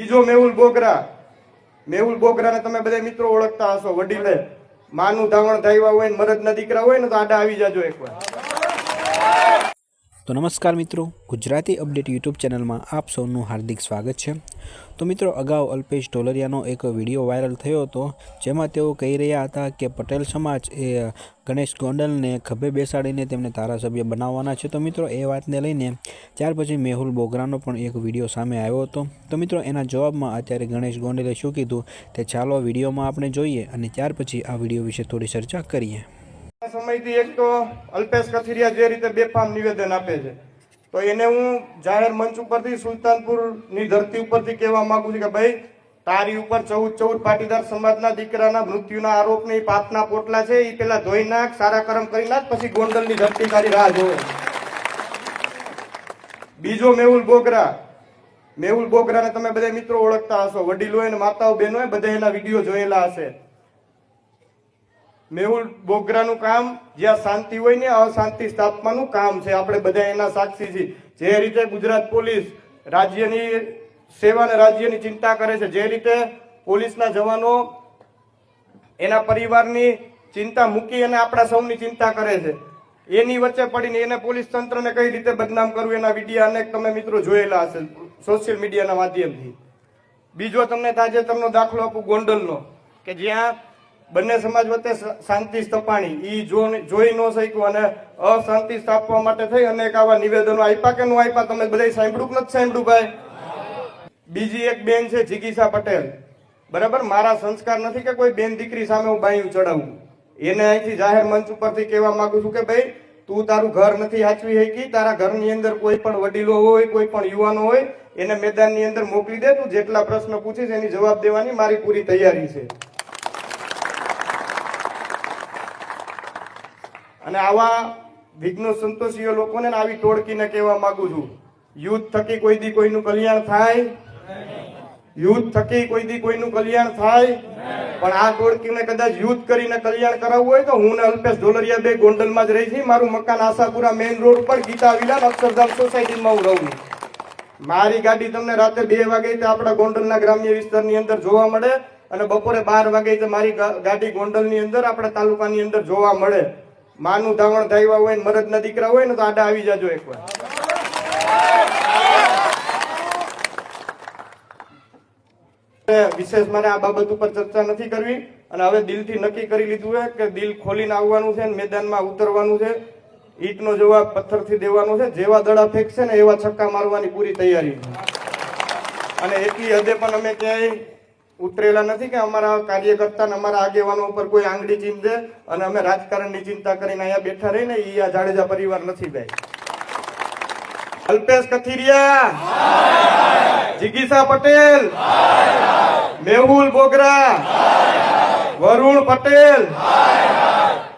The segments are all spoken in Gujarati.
બીજો મેહુલ બોગરા. મેહુલ બોગરાને તમે બધા મિત્રો ઓળખતા હશો, વડીલે. માનું ધાવણ ધાવ્યા હોય ને મરદના દીકરા હોય ને તો આડા આવી જાજો એકવાર. તો નમસ્કાર મિત્રો, ગુજરાતી અપડેટ યુટ્યુબ ચેનલમાં આપ સૌનું હાર્દિક સ્વાગત છે. તો મિત્રો, અગાઉ અલ્પેશ ઢોલરિયાનો એક વીડિયો વાયરલ થયો હતો, જેમાં તેઓ કહી રહ્યા હતા કે પટેલ સમાજ એ ગણેશ ગોંડલને ખભે બેસાડીને તેમને ધારાસભ્ય બનાવવાના છે. તો મિત્રો, એ વાતને લઈને ત્યાર પછી મેહુલ બોગરાનો પણ એક વીડિયો સામે આવ્યો હતો. તો મિત્રો, એના જવાબમાં અત્યારે ગણેશ ગોંડલે શું કીધું તે ચાલો વિડીયોમાં આપણે જોઈએ અને ત્યાર પછી આ વીડિયો વિશે થોડી ચર્ચા કરીએ. સમયથી એક તો અલ્પેશ કથિરિયા જે રીતે બેફામ નિવેદન આપે છે. તો એને હું જાહેર મંચ ઉપરથી સુલતાનપુરની ધરતી ઉપરથી કહેવા માંગુ છું કે ભાઈ, તારી ઉપર ચૌદ ચૌદ પાટીદાર સમાજના દીકરાના મૃત્યુના આરોપ ને પાપના પોટલા છે એ પેલા ધોઈ નાખ, સારા કર્મ કરી નાખ, પછી ગોંડલની ધરતી તારી રાહ જોવે. બીજો મેહુલ બોગરા. મેહુલ બોગરાને તમે બધા મિત્રો ઓળખતા હશો. વડીલો માતાઓ બહેનો બધા એના વીડિયો જોયેલા હશે. મેહુલ બોગરાનું કામ, જ્યાં શાંતિ હોય ને અશાંતિ સ્થાપવાનું કામ છે. આપણે બધા એના સાક્ષી છીએ. જે રીતે ગુજરાત પોલીસ રાજ્યની સેવા અને રાજ્યની ચિંતા કરે છે, જે રીતે પોલીસના જવાનો એના પરિવારની ચિંતા મૂકી અને આપણા સૌની ચિંતા કરે છે. એની વચ્ચે પડીને એને પોલીસ તંત્રને કઈ રીતે બદનામ કરવું એના વીડિયો અનેક તમે મિત્રો જોયેલા હશે સોશિયલ મીડિયાના માધ્યમથી. બીજો તમને તાજેતરનો દાખલો આપું ગોંડલનો, કે જ્યાં બંને સમાજ વચ્ચે શાંતિ સ્થપાણી. જો- જોઈ ન શક્યું અને અશાંતિ સ્થાપવા માટે થઈ અનેક આવા નિવેદનો આપ્યા કે ન આપ્યા તમે બધા સાંભળ્યું નથી સાંભળ્યું ભાઈ? બીજી એક બેન છે, જિગીસા પટેલ. બરાબર? મારા સંસ્કાર નથી કે કોઈ બેન દીકરી સામે હું બાયું ચડાવું. એને અહીંથી જાહેર મંચ ઉપરથી કહેવા માંગુ છું કે ભાઈ, તું તારું ઘર નથી હાચવી શકી, તારા ઘરની અંદર કોઈ પણ વડીલો હોય, કોઈ પણ યુવાનો હોય, એને મેદાનની અંદર મોકલી દે, તું જેટલા પ્રશ્ન પૂછીશ એની જવાબ દેવાની મારી પૂરી તૈયારી છે. અને આવા વિઘ્ન સંતોષીઓ લોકોને આવી ટોળકીને કહેવા માંગુ છું. યુદ્ધ થકી કોઈ દી કોઈનું કલ્યાણ થાય? યુદ્ધ થકી કોઈ દી કોઈનું કલ્યાણ થાય? પણ આ ટોળકીને કદાચ યુદ્ધ કરીને કલ્યાણ કરાવવું હોય તો હું ને અલ્પેશ ઢોલરિયા બે ગોંડલમાં જ રહી છી મારું મકાન આશાપુરા મેઇન રોડ પર ગીતા વિલાન, અક્ષરધામ સોસાયટીમાં હું રહું મારી ગાડી તમને રાતે બે વાગે આપણા ગોંડલના ગ્રામ્ય વિસ્તારની અંદર જોવા મળે અને બપોરે બાર વાગે મારી ગાડી ગોંડલની અંદર આપણા તાલુકાની અંદર જોવા મળે. માનું ધાવણ થાય હોય ને મરદના દીકરા હોય ને તો આડા આવી જાજો એકવાર વિશેષ મારે આ બાબત ઉપર ચર્ચા નથી કરવી અને હવે દિલથી નક્કી કરી લીધું છે કે દિલ ખોલીને આવવાનું છે મેદાનમાં ઉતરવાનું છે. ઈટનો જવાબ પથ્થરથી દેવાનો છે. જેવા દડા ફેંકશે ને એવા છક્કા મારવાની પૂરી તૈયારી છે. અને એટલી હદે પણ અમે ક્યાંય ઉતરેલા નથી કે અમારા કાર્યકર્તા અમારા આગેવાનો ઉપર કોઈ આંગળી ચીંધે અને અમે રાજકારણની ચિંતા કરીને અહીંયા બેઠા રહીને એ આ જાડેજા પરિવાર નથી ભાઈ અલ્પેશ કથિરિયા. જિગીસા પટેલ. મેહુલ બોગરા. વરુણ પટેલ.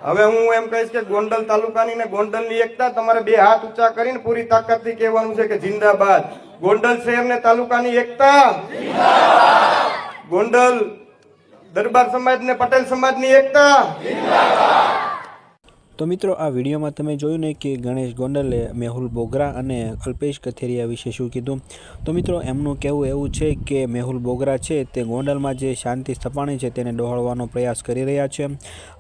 હવે હું એમ કહીશ કે ગોંડલ તાલુકાની ને ગોંડલની એકતા તમારે બે હાથ ઊંચા કરીને પૂરી તાકાતથી કહેવાનું છે કે જિંદાબાદ. ગોંડલ શહેર ને તાલુકાની એકતા. ગોંડલ દરબાર સમાજ ને પટેલ સમાજની એકતા. તો મિત્રો, આ વિડીયોમાં તમે જોયું ને કે ગણેશ ગોંડલે મેહુલ બોગરા અને અલ્પેશ કથેરિયા વિશે શું કીધું? તો મિત્રો, એમનું કહેવું એવું છે કે મેહુલ બોગરા છે તે ગોંડલમાં જે શાંતિ સ્થપાણી છે તેને ડહોળવાનો પ્રયાસ કરી રહ્યા છે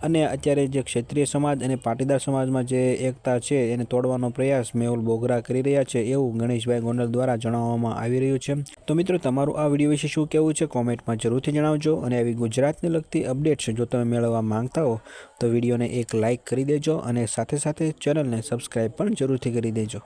અને અત્યારે જે ક્ષત્રિય સમાજ અને પાટીદાર સમાજમાં જે એકતા છે એને તોડવાનો પ્રયાસ મેહુલ બોગરા કરી રહ્યા છે એવું ગણેશભાઈ ગોંડલ દ્વારા જણાવવામાં આવી રહ્યું છે. તો મિત્રો, તમારું આ વીડિયો વિશે શું કહેવું છે કોમેન્ટમાં જરૂરથી જણાવજો અને આવી ગુજરાતને લગતી અપડેટ્સ જો તમે મેળવવા માંગતા હો તો વિડીયોને એક લાઇક કરી દેજો અને સાથે સાથે ચેનલને સબસ્ક્રાઈબ પણ જરૂરથી કરી દેજો.